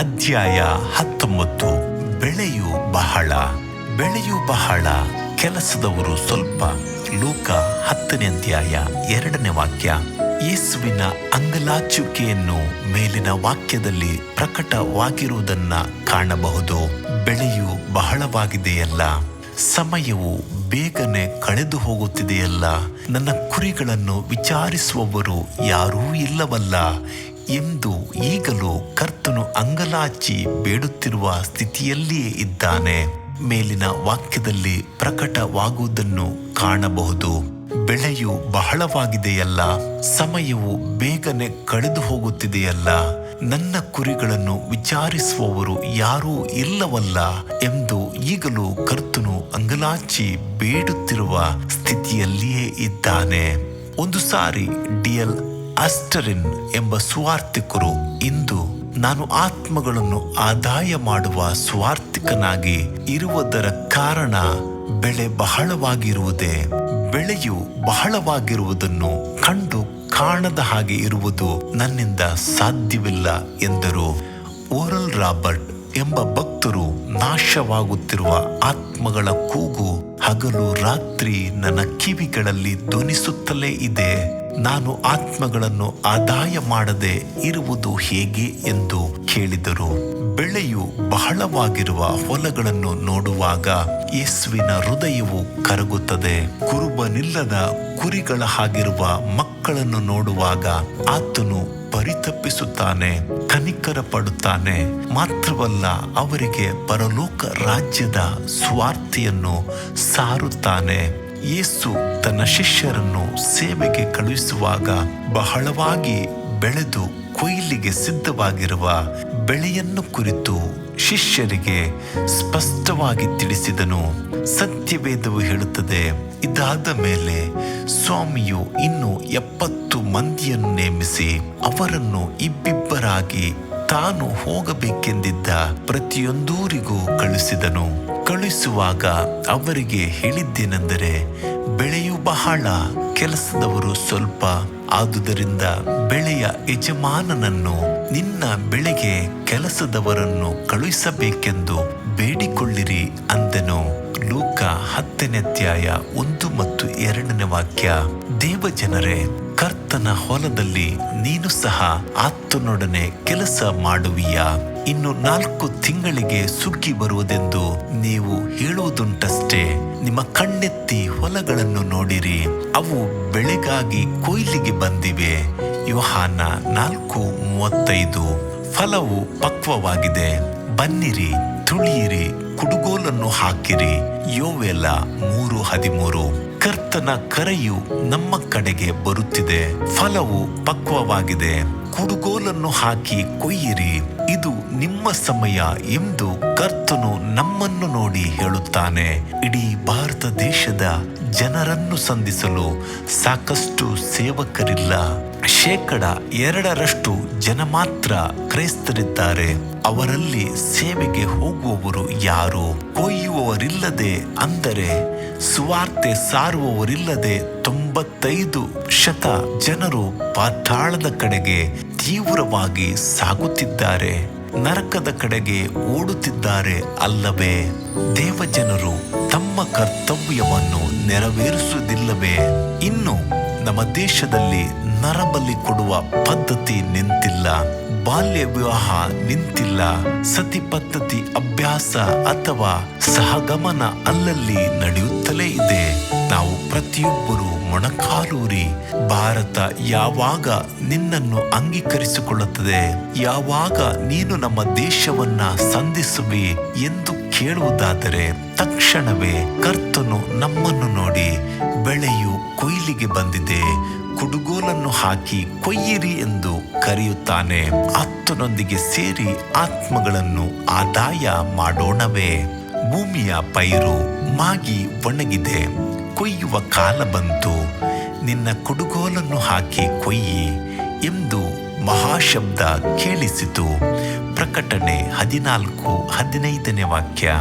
ಅಧ್ಯಾಯ ಹತ್ತೊಂಬತ್ತು. ಬೆಳೆಯು ಬಹಳ ಬೆಳೆಯು ಬಹಳ, ಕೆಲಸದವರು ಸ್ವಲ್ಪ. ಲೋಕ ಹತ್ತನೇ ಅಧ್ಯಾಯ ಎರಡನೇ ವಾಕ್ಯ. ಯೇಸುವಿನ ಅಂಗಲಾಚುಕೆಯನ್ನು ಮೇಲಿನ ವಾಕ್ಯದಲ್ಲಿ ಪ್ರಕಟವಾಗಿರುವುದನ್ನ ಕಾಣಬಹುದು. ಬೆಳೆಯು ಬಹಳವಾಗಿದೆಯಲ್ಲ, ಸಮಯವು ಬೇಗನೆ ಕಳೆದು ಹೋಗುತ್ತಿದೆಯಲ್ಲ. ನನ್ನ ಕುರಿಗಳನ್ನು ವಿಚಾರಿಸುವವರು ಯಾರೂ ಇಲ್ಲವಲ್ಲ. ಎಂದು ಈಗಲೂ ಕರ್ತನು ಅಂಗಲಾಚಿ ಬೇಡುತ್ತಿರುವ ಸ್ಥಿತಿಯಲ್ಲಿಯೇ ಇದ್ದಾನೆ. ಮೇಲಿನ ವಾಕ್ಯದಲ್ಲಿ ಪ್ರಕಟವಾಗುವುದನ್ನು ಕಾಣಬಹುದು. ಬೆಳೆಯು ಬಹಳವಾಗಿದೆಯಲ್ಲ, ಸಮಯವು ಬೇಗನೆ ಕಳೆದು ಹೋಗುತ್ತಿದೆಯಲ್ಲ. ನನ್ನ ಕುರಿಗಳನ್ನು ವಿಚಾರಿಸುವವರು ಯಾರೂ ಇಲ್ಲವಲ್ಲ ಎಂದು ಈಗಲೂ ಕರ್ತನು ಅಂಗಲಾಚಿ ಬೇಡುತ್ತಿರುವ ಸ್ಥಿತಿಯಲ್ಲಿಯೇ ಇದ್ದಾನೆ. ಒಂದು ಸಾರಿ ಡಿಯಲ್ ಅಸ್ಟರಿನ್ ಎಂಬ ಸ್ವಾರ್ಥಿಕರು ಇಂದು ನಾನು ಆತ್ಮಗಳನ್ನು ಆದಾಯ ಮಾಡುವ ಸ್ವಾರ್ಥಿಕನಾಗಿ ಇರುವುದರ ಕಾರಣ ಬೆಳೆ ಬಹಳವಾಗಿರುವುದೇ. ಬೆಳೆಯು ಬಹಳವಾಗಿರುವುದನ್ನು ಕಂಡು ಕಾಣದ ಹಾಗೆ ಇರುವುದು ನನ್ನಿಂದ ಸಾಧ್ಯವಿಲ್ಲ ಎಂದರು. ಓರಲ್ ರಾಬರ್ಟ್ ಎಂಬ ಭಕ್ತರು ನಾಶವಾಗುತ್ತಿರುವ ಆತ್ಮಗಳ ಕೂಗು ಹಗಲು ರಾತ್ರಿ ನನ್ನ ಕಿವಿಗಳಲ್ಲಿ ಧ್ವನಿಸುತ್ತಲೇ ಇದೆ. ನಾನು ಆತ್ಮಗಳನ್ನು ಆದಾಯ ಮಾಡದೆ ಇರುವುದು ಹೇಗೆ ಎಂದು ಕೇಳಿದರು. ಬೆಳೆಯು ಬಹಳವಾಗಿರುವ ಹೊಲಗಳನ್ನು ನೋಡುವಾಗ ಯೇಸುವಿನ ಹೃದಯವು ಕರಗುತ್ತದೆ. ಕುರುಬನಿಲ್ಲದ ಕುರಿಗಳ ಹಾಗಿರುವ ಮಕ್ಕಳನ್ನು ನೋಡುವಾಗ ಆತನು ಪರಿತಪ್ಪಿಸುತ್ತಾನೆ ಕನಿಕರ ಪಡುತ್ತಾನೆ ಮಾತ್ರವಲ್ಲ, ಅವರಿಗೆ ಪರಲೋಕ ರಾಜ್ಯದ ಸ್ವಾರ್ಥಿಯನ್ನು ಸಾರುತ್ತಾನೆ. ಯೇಸು ತನ್ನ ಶಿಷ್ಯರನ್ನು ಸೇವೆಗೆ ಕಳುಹಿಸುವಾಗ ಬಹಳವಾಗಿ ಬೆಳೆದು ಕೊಯ್ಲಿಗೆ ಸಿದ್ಧವಾಗಿರುವ ಬೆಳೆಯನ್ನು ಕುರಿತು ಶಿಷ್ಯರಿಗೆ ಸ್ಪಷ್ಟವಾಗಿ ತಿಳಿಸಿದನು. ಸತ್ಯವೇದವು ಹೇಳುತ್ತದೆ, ಇದಾದ ಮೇಲೆ ಸ್ವಾಮಿಯು ಇನ್ನು ಎಪ್ಪತ್ತು ಮಂದಿಯನ್ನು ನೇಮಿಸಿ ಅವರನ್ನು ಇಬ್ಬಿಬ್ಬರಾಗಿ ತಾನು ಹೋಗಬೇಕೆಂದಿದ್ದ ಪ್ರತಿಯೊಂದೂರಿಗೂ ಕಳಿಸಿದನು ಕಳಿಸುವಾಗ ಅವರಿಗೆ ಹೇಳಿದ್ದೇನೆಂದರೆ, ಬೆಳೆಯು ಬಹಳ, ಕೆಲಸದವರು ಸ್ವಲ್ಪ, ಆದುದರಿಂದ ಬೆಳೆಯ ಯಜಮಾನನನ್ನು ನಿನ್ನ ಬೆಳೆಗೆ ಕೆಲಸದವರನ್ನು ಕಳುಹಿಸಬೇಕೆಂದು ಬೇಡಿಕೊಳ್ಳಿರಿ ಅಂದನು. ಲೂಕ ಹತ್ತನೇ ಅಧ್ಯಾಯ ಒಂದು ಮತ್ತು ಎರಡನೇ ವಾಕ್ಯ. ದೇವಜನರೇ ಕರ್ತನ ಹೊಲದಲ್ಲಿ ನೀನು ಸಹ ಆತನೊಡನೆ ಕೆಲಸ ಮಾಡುವಿಯಾ. ಇನ್ನು ನಾಲ್ಕು ತಿಂಗಳಿಗೆ ಸುಗ್ಗಿ ಬರುವುದೆಂದು ನೀವು ಹೇಳುವುದುಂಟಷ್ಟೇ. ನಿಮ್ಮ ಕಣ್ಣೆತ್ತಿ ಹೊಲಗಳನ್ನು ನೋಡಿರಿ. ಅವು ಬೆಳೆಗಾಗಿ ಕೊಯ್ಲಿಗೆ ಬಂದಿವೆ. ಯೋಹಾನ ನಾಲ್ಕು ಮೂವತ್ತೈದು. ಫಲವು ಪಕ್ವವಾಗಿದೆ. ಬನ್ನಿರಿ, ತುಳಿಯಿರಿ, ಕುಡುಗೋಲನ್ನು ಹಾಕಿರಿ. ಯೋವೆಲ್ಲ ಮೂರು ಹದಿಮೂರು. ಕರ್ತನ ಕರೆಯು ನಮ್ಮ ಕಡೆಗೆ ಬರುತ್ತಿದೆ. ಫಲವು ಪಕ್ವವಾಗಿದೆ. ಕುಡುಗೋಲನ್ನು ಹಾಕಿ ಕೊಯ್ಯಿರಿ. ಇದು ನಿಮ್ಮ ಸಮಯ ಎಂದು ಕರ್ತನು ನಮ್ಮನ್ನು ನೋಡಿ ಹೇಳುತ್ತಾನೆ. ಇಡೀ ಭಾರತ ದೇಶದ ಜನರನ್ನು ಸಂಧಿಸಲು ಸಾಕಷ್ಟು ಸೇವಕರಿಲ್ಲ. ಶೇಕಡ ಎರಡರಷ್ಟು ಜನ ಮಾತ್ರ ಕ್ರೈಸ್ತರಿದ್ದಾರೆ. ಅವರಲ್ಲಿ ಸೇವೆಗೆ ಹೋಗುವವರು ಯಾರು? ಕೊಯ್ಯುವವರಿಲ್ಲದೆ ಅಂದರೆ ಸುವಾರ್ತೆ ಸಾರುವವರಿಲ್ಲದೆ ತೊಂಬತ್ತೈದು ಶತ ಜನರು ಪಾತಾಳದ ಕಡೆಗೆ ತೀವ್ರವಾಗಿ ಸಾಗುತ್ತಿದ್ದಾರೆ. ನರಕದ ಕಡೆಗೆ ಓಡುತ್ತಿದ್ದಾರೆ ಅಲ್ಲವೇ, ದೇವಜನರು ತಮ್ಮ ಕರ್ತವ್ಯವನ್ನು ನೆರವೇರಿಸುವುದಿಲ್ಲವೇ? ಇನ್ನು ನಮ್ಮ ದೇಶದಲ್ಲಿ ನರಬಲಿ ಕೊಡುವ ಪದ್ಧತಿ ನಿಂತಿಲ್ಲ, ಬಾಲ್ಯ ವಿವಾಹ ನಿಂತಿಲ್ಲ, ಸತಿ ಪದ್ಧತಿ ಅಭ್ಯಾಸ ಅಥವಾ ಸಹಗಮನ ಅಲ್ಲಲ್ಲಿ ನಡೆಯುತ್ತಲೇ ಇದೆ. ನಾವು ಪ್ರತಿಯೊಬ್ಬರು ಮೊಣಕಾಲೂರಿ. ಭಾರತ ಯಾವಾಗ ನಿನ್ನನ್ನು ಅಂಗೀಕರಿಸಿಕೊಳ್ಳುತ್ತದೆ, ಯಾವಾಗ ನೀನು ನಮ್ಮ ದೇಶವನ್ನ ಸಂಧಿಸುವೆ ಎಂದು ಕೇಳುವುದಾದರೆ ತಕ್ಷಣವೇ ಕರ್ತನು ನಮ್ಮನ್ನು ನೋಡಿ ಬೆಳೆಯು ಕೊಯ್ಲಿಗೆ ಬಂದಿದೆ, ಕುಡುಗೋಲನ್ನು ಹಾಕಿ ಕೊಯ್ಯಿರಿ ಎಂದು ಕರೆಯುತ್ತಾನೆ. ಆತ್ಮನೊಂದಿಗೆ ಸೇರಿ ಆತ್ಮಗಳನ್ನು ಆದಾಯ ಮಾಡೋಣವೇ. ಭೂಮಿಯ ಪೈರು ಮಾಗಿ ಒಣಗಿದೆ. ಕೊಯ್ಯುವ ಕಾಲ ಬಂತು. ನಿನ್ನ ಕುಡುಗೋಲನ್ನು ಹಾಕಿ ಕೊಯ್ಯಿ ಎಂದು ಮಹಾಶಬ್ದ ಕೇಳಿಸಿತು. ಪ್ರಕಟಣೆ ಹದಿನಾಲ್ಕು ಹದಿನೈದನೇ ವಾಕ್ಯ.